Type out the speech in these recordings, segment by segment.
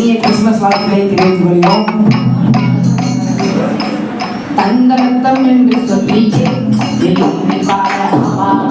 ये क्रिसमस वाले प्ले के लिए बोल रहा हूँ। तंदरतम इन डिसप्लीन ये लोग ने पाया हमारा।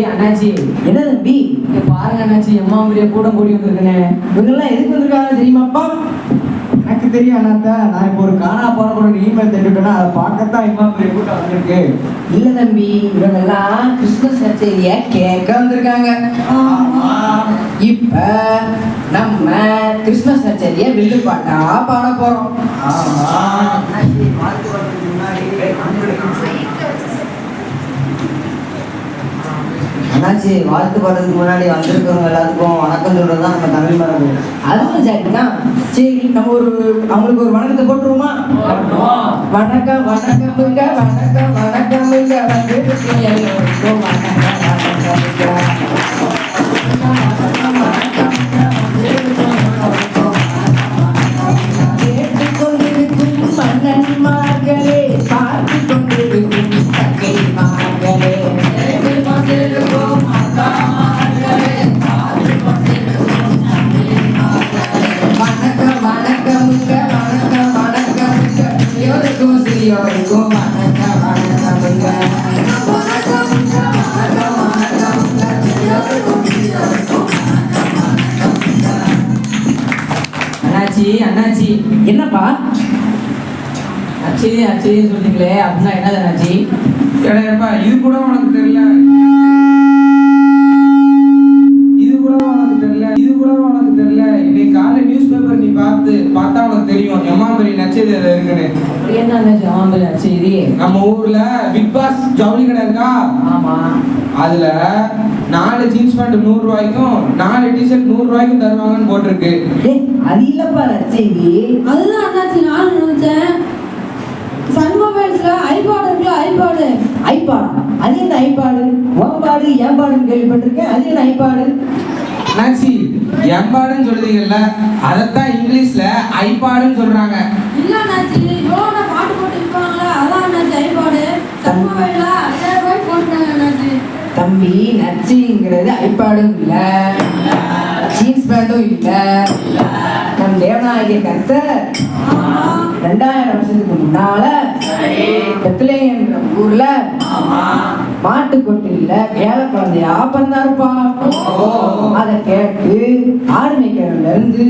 அண்ணாச்சி அண்ணாச்சி. என்ன தம்பி பாருங்க அண்ணாச்சி அம்மா பெரிய கூட கூடி வந்திருக்கனே. இவங்கெல்லாம் எதுக்கு வந்திருக்காங்க தெரியுமாப்பா? எனக்கு தெரியும் அண்ணாத்த நான் இப்போ ஒரு காணா போன இமெயில் தெரிவிக்கணும் அதை பார்க்கத்தான் இம்மா பெரிய கூட்டம் வந்திருக்கு. இல்ல தம்பி இவங்கெல்லாம் கிறிஸ்துமஸ் நச்சரியை கேட்க வந்திருக்காங்க. இப்ப நம்ம கிறிஸ்துமஸ் நச்சரிய வில்லு பாட்டா பாட போறோம் அண்ணாச்சி வாழ்த்து பாடுறதுக்கு முன்னாடி வந்திருக்கிறவங்க எல்லாத்துக்கும் வணக்கம் சொல்கிறது தான் நம்ம தமிழ் மரபு. அதுவும் சரிதான். சரி நம்ம ஒரு அவங்களுக்கு ஒரு வணக்கத்தை போட்டுருவோமா? வணக்கம் வணக்கமுங்க வணக்கம் வணக்கம் வந்திருக்கீங்க எல்லோருக்கும் வணக்கம் வணக்கமுங்க அச்சி அச்சின்னு சொன்னீங்களே அப்படின்னா என்னது அண்ணாச்சி ஏப்பா இது கூட உனக்கு தெரியல. இது கூட உனக்கு தெரியல இது கூட உனக்கு தெரியல. இன்னைக்கு காலைல நியூஸ் பேப்பர் நீ பார்த்து பார்த்தா உனக்கு தெரியும் எம்மாம்பரி நச்சது அதுல இருக்குன்னு என்ன பெரிய அச்சேரி நம்ம ஊர்ல பிக் பாஸ் ஜவுளி கடை இருக்கா? ஆமா. அதுல நாலு ஜீன்ஸ் பேண்ட் நூறு ரூபாய்க்கும் நாலு டிஷர்ட் நூறு ரூபாய்க்கும் தருவாங்கன்னு போட்டிருக்கு. அது இல்லப்பா நச்சேரி அதுதான் அண்ணாச்சி நானும் நினைச்சேன். சன் மொபைல்ஸ்ல ஐபாடு இருக்குல்ல ஐபாடு? ஐபாடா? அது என்ன ஐபாடு? ஓம்பாடு ஏம்பாடுன்னு கேள்விப்பட்டிருக்கேன். அது என்ன ஐபாடு? நாச்சி எம்பாடுன்னு சொல்லுதீங்கல்ல அதைத்தான் இங்கிலீஷ்ல ஐபாடுன்னு சொல்றாங்க. இல்ல அண்ணாச்சி இவ்வளோ பாட்டு போட்டு விற்பாங்களா? அதான் அண்ணாச்சி ஐபாடு. சன் மொபைல்ல ஐயாயிரம் ரூபாய்க்கு போட்டுட்டாங்க அண்ணாச்சி தம்பி நச்சுங்கிறது ஐபாடும் இல்ல. ஜீன்ஸ் பேண்டும் இல்லை. நம் தேவநாயகி கர்த்தர் ரெண்டாயிரம் வருஷத்துக்கு முன்னால பெத்லேயம் என்ற ஊர்ல மாட்டு கொட்டில வேல குழந்தையா பிறந்தாருப்பா அதை கேட்டு ஆடு மேய்க்கிறதுல இருந்து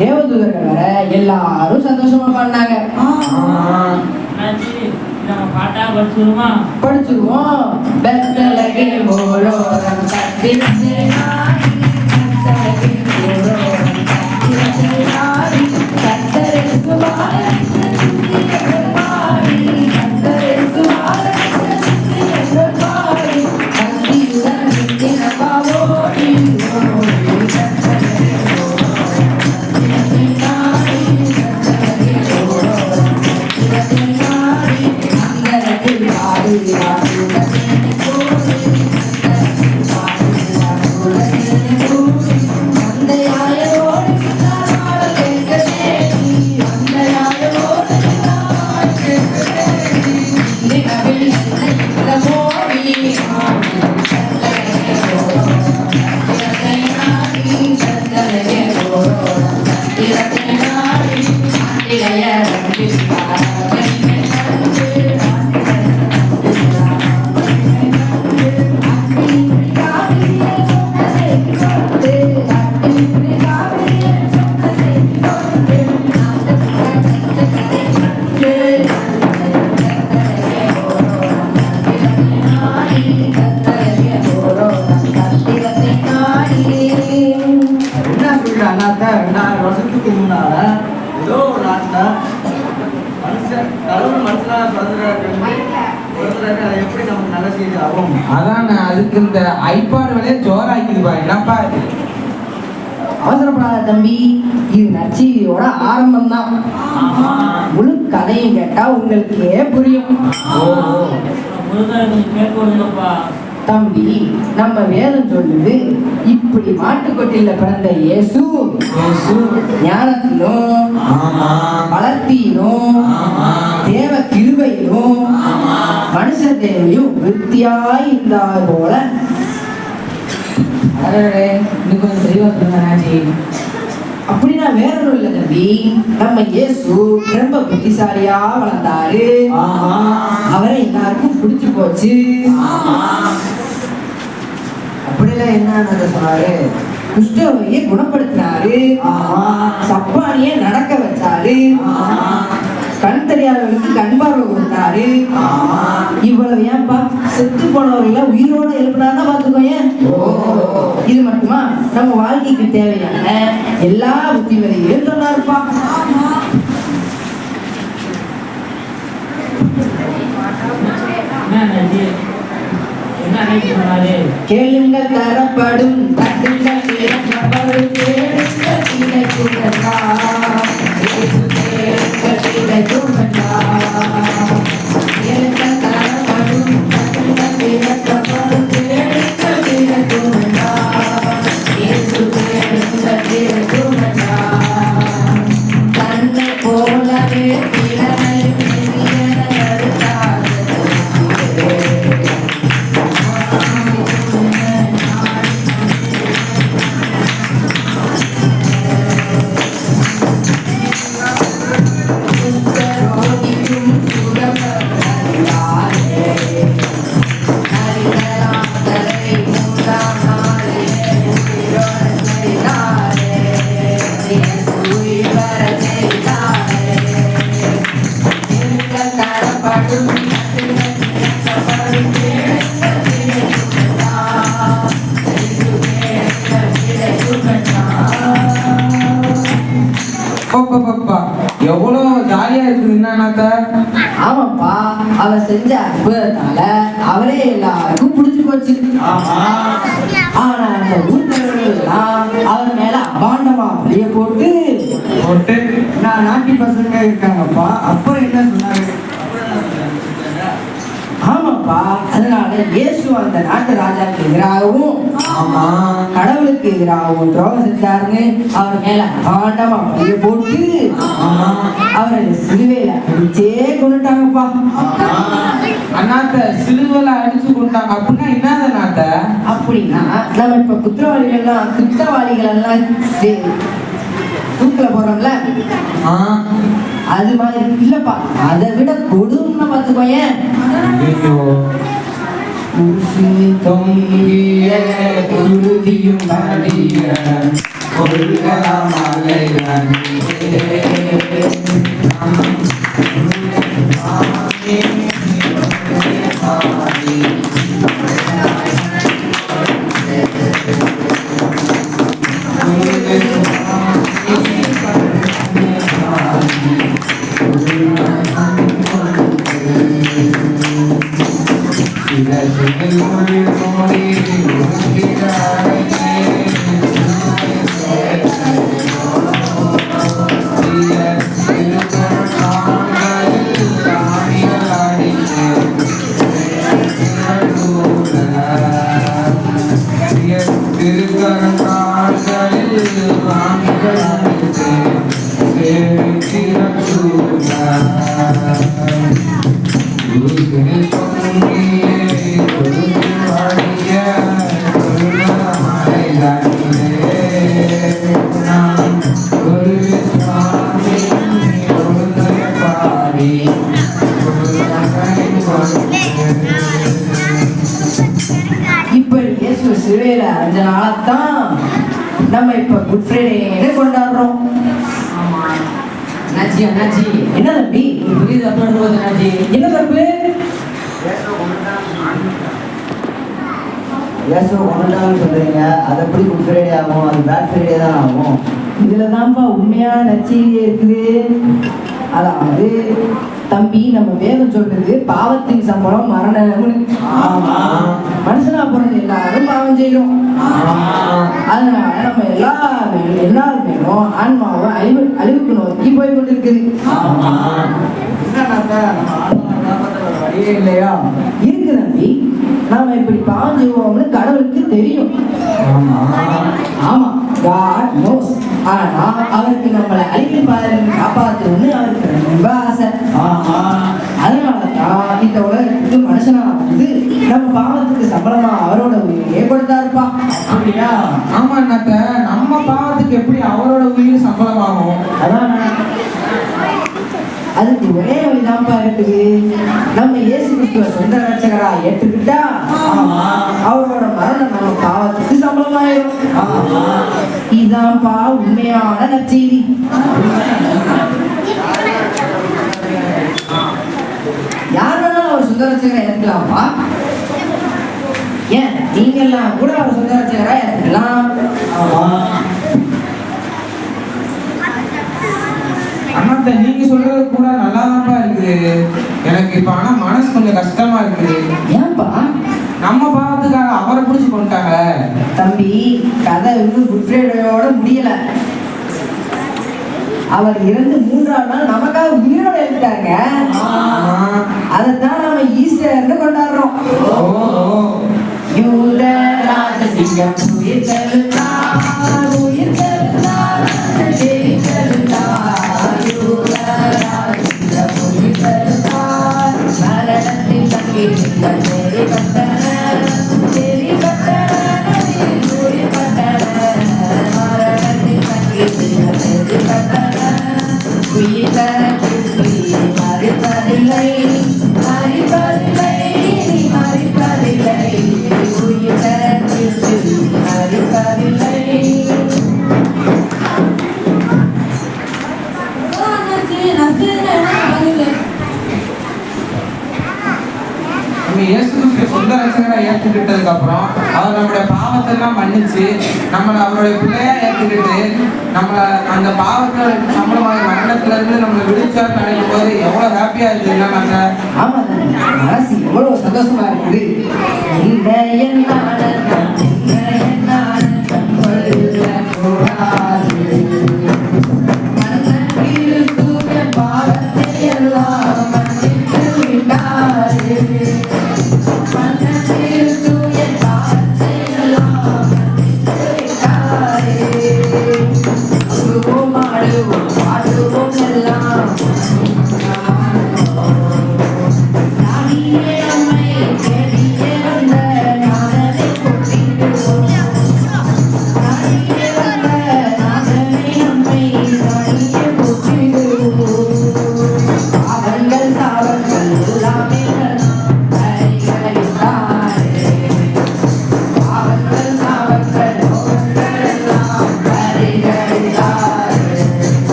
தேவதூதர்கள் வர எல்லாரும் சந்தோஷமா பண்ணாங்க படிச்சிருவோம். பெத்தலகில் ஓரோரம் சத்திரத்தை சத்திரத்தை அதானே அதுக்கு இந்த ஐபாடு விலையே ஜோராக்கிதுப்பா என்னப்பா அவசரப்படாத தம்பி இது நச்சீதியோட ஆரம்பம் தான் முழு கதையும் கேட்டா உங்களுக்கே புரியும். தம்பி நம்ம வேதம் சொல்லுது இப்படி மாட்டுக்கொட்டில பிறந்த இயேசு. ஞானத்திலும் வளர்த்தியிலும் தேவையும் விருத்தியாய் இருந்தார் போல. அப்படின்னா வேற ஒண்ணும் இல்லை தம்பி. நம்ம இயேசு ரொம்ப புத்திசாலியா வளர்ந்தாரு. அவரை எல்லாருக்கும் பிடிச்சு போச்சு. அப்படிலாம் என்ன சொன்னாரு? குஷ்டரோகியை குணப்படுத்தினாரு. சப்பானிய நடக்க வச்சாரு. கண் தெரியாதவர்களுக்கு கண் பார்வை கொடுத்தாரு. இவ்வளவு ஏன்பா செத்து போனவர்களை உயிரோட எழுப்பினாருன்னா பாத்துக்கோயேன் இது மட்டுமா? நம்ம வாழ்க்கைக்கு தேவையான எல்லா புத்திமதிகளையும் சொன்னாருப்பா. கேளுங்கள் தரப்படும் தட்டுங்கள் திறக்கப்படும் கேளுங்கள் எவ்வளோ ஜாலியா இருக்குது என்னன்னாத்த ஆமாப்பா அவர் செஞ்ச அற்புதத்தால அவரே எல்லாருக்கும் பிடிச்சு போச்சு. ஆனா அந்த எல்லாம் அவர் மேல அபாண்டமா பழிய போட்டு போட்டு? நான் நாட்டி பசங்க இருக்காங்கப்பா அப்போ என்ன சொன்னாரு ஆமாப்பா அதனால இயேசு அந்த நாட்டு ராஜாக்கு எதிராகவும் ஆமா. கடவுளுக்கு எதிராகவும் துரோகம் செஞ்சாருன்னு அவர் மேல அபாண்டமா பழிய போட்டு அவரை சிலுவையில அடிச்சே கொண்டுட்டாங்கப்பா அண்ணாத்த சிலுவல அடிச்சு கொண்டாங்க அப்படின்னா என்னது அண்ணாத்த? அப்படின்னா நம்ம இப்ப குற்றவாளிகள் எல்லாம் குற்றவாளிகள் எல்லாம் தூக்கில போறோம்ல ஆ. அது மாதிரி இல்லப்பா. அதை விட கொடுமை பார்த்துக்கோயேன் தொங்கிய குருதியும் நடிக கொள்கலாம் அலைவன் இப்படி இயேசு சிலுவையில அரைஞ்சனால தான் நம்ம இப்ப குட் ஃப்ரைடேன்னு கொண்டாடுறோம். அண்ணாச்சி அண்ணாச்சி. என்ன தம்பி? புரியுது அண்ணாச்சி. என்ன தப்பு? இயேசுவை கொண்டுட்டாங்கன்னு சொல்றீங்க அது எப்படி குட் ஃப்ரைடே ஆகும்? அது பேட் ஃப்ரைடே தான் ஆகும். இதுல தான்ப்பா உண்மையான நச்செய்தி இருக்குது. அதாவது தம்பி நம்ம வேதம் சொல்றது பாவத்தின் சம்பளம் மரணம்னு. மனுஷனா பிறந்த எல்லாரும் பாவம் செய்யறோம் அதனால நம்ம எல்லா எல்லாருமேலும் ஆன்மாவும் அழிவு அழிவுக்கு நோக்கி போய் கொண்டிருக்குது. வழியே இல்லையா இருக்கு தம்பி. நாம இப்படி பாவம் செய்வோம்னு கடவுளுக்கு தெரியும். ஆமா. ஆமா. காட் நோஸ் ஆனா அவருக்கு நம்மளை அழிவின் பாதையிலிருந்து காப்பாற்றணும்னு அவருக்கு ரொம்ப ஆசை. ஆமா அதனால தான் இந்த உலகத்துக்கு மனுஷனா வந்து நம்ம பாவத்துக்கு சம்பளமா அவரோட உயிரையே கொடுத்தாருப்பா. அப்படியா? ஆமா அண்ணாத்த நம்ம பாவத்துக்கு எப்படி அவரோட உயிர் சம்பளமாகும் அதான் அதுக்கு ஒரே வழிதான்ப்பா இருக்குது. நம்ம இயேசு கிறிஸ்துவ சொந்த ரட்சகரா ஏற்றுக்கிட்டா? ஆமா. அவரோட மரணம் நம்ம பாவத்துக்கு சம்பளமாயிரும். ஆமா. இதான்ப்பா உண்மையான நற்செய்தி. யார் வேணாலும் அவர் சொந்த ரட்சகரா ஏற்றுக்கலாம்ப்பா ஏன்? நீங்க எல்லாம் கூட அவர் சொந்த ரட்சகரா ஏற்றுக்கலாம் ஆமா. அண்ணாத்த நீங்க சொல்றது கூட நல்லாதான்ப்பா இருக்குது. எனக்கு இப்ப ஆனா மனசு கொஞ்சம் கஷ்டமா இருக்குது. ஏன்பா? நம்ம பாவத்துக்காக அவரை பிடிச்சி கொண்டுட்டாங்க. தம்பி கதை இன்னும் குட் ஃப்ரைடேயோட முடியல. அவர் இறந்து மூன்றாம் நாள் நமக்காக உயிரோட எழுதிட்டாங்க அதைத்தான் நாம ஈஸ்டர்னு கொண்டாடுறோம். யூத ராஜசிங்கம் உயிர் தெழுந்தார், உயிர் தெழுந்தார், ஜெயித்தெழுந்தார். Thank you. ஏற்றுக்கிட்டதுக்கு அப்புறம் அவர் நம்மளுடைய பாவத்தை எல்லாம் மன்னிச்சு நம்மளை அவருடைய பிள்ளையா ஏற்றுக்கிட்டு நம்மளை அந்த பாவத்தை சம்பளமாக மரணத்துல இருந்து நம்மளை விடுச்சார் நினைக்கும் போது எவ்வளவு ஹாப்பியா இருக்குதுன்னா நாங்க ஆமா மனசு எவ்வளவு சந்தோஷமா இருக்குது. இந்த என்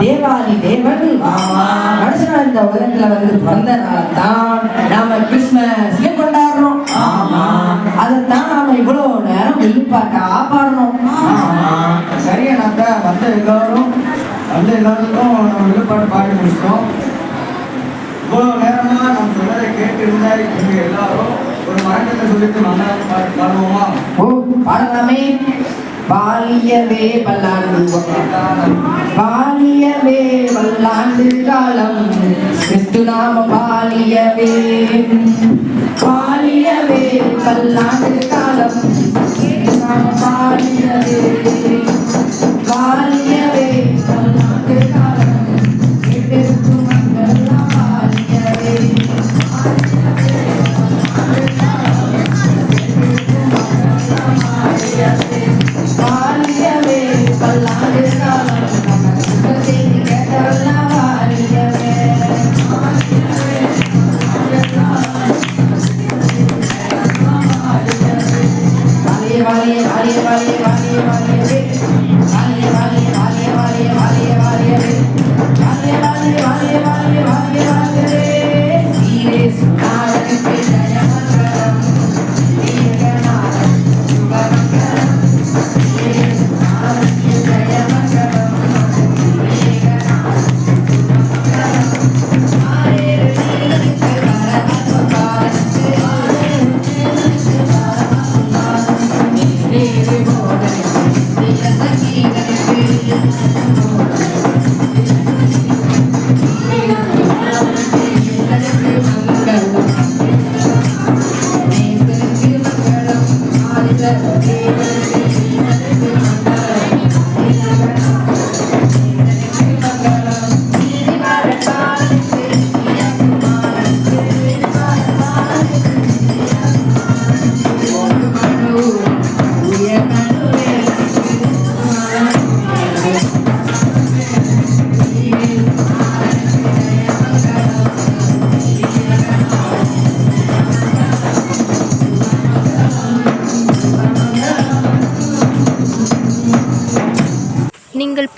தேவாதி தேவன் மனுஷனா இந்த உலகத்துல வந்து பிறந்த நாளைத்தான் நாம கிறிஸ்மஸ் கொண்டாடுறோம். அதைத்தான் நாம இவ்வளவு நேரம் வெளிப்பாட்டா சரியா நாங்க வந்த எல்லாரும் வந்த எல்லாருக்கும் நம்ம விழுப்பாடு பாடி முடிச்சிட்டோம். இவ்வளோ நேரமா நம்ம சொன்னதை கேட்டு இருந்தா இங்க எல்லாரும் ஒரு மரணத்தை சொல்லிட்டு மன்னார் பாட்டு பாடுவோமா? ஓ பாடலாமே. பாலியவே பல்லாண்டு பாலியவே பல்லாண்டு காலம். கிறிஸ்து நாம பாலியவே. பாலியவே பல்லாண்டு காலம். கிறிஸ்து நாம பாலியவே பாலியவே.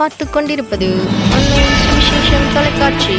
பார்த்து கொண்டிருப்பது தொலைக்காட்சி.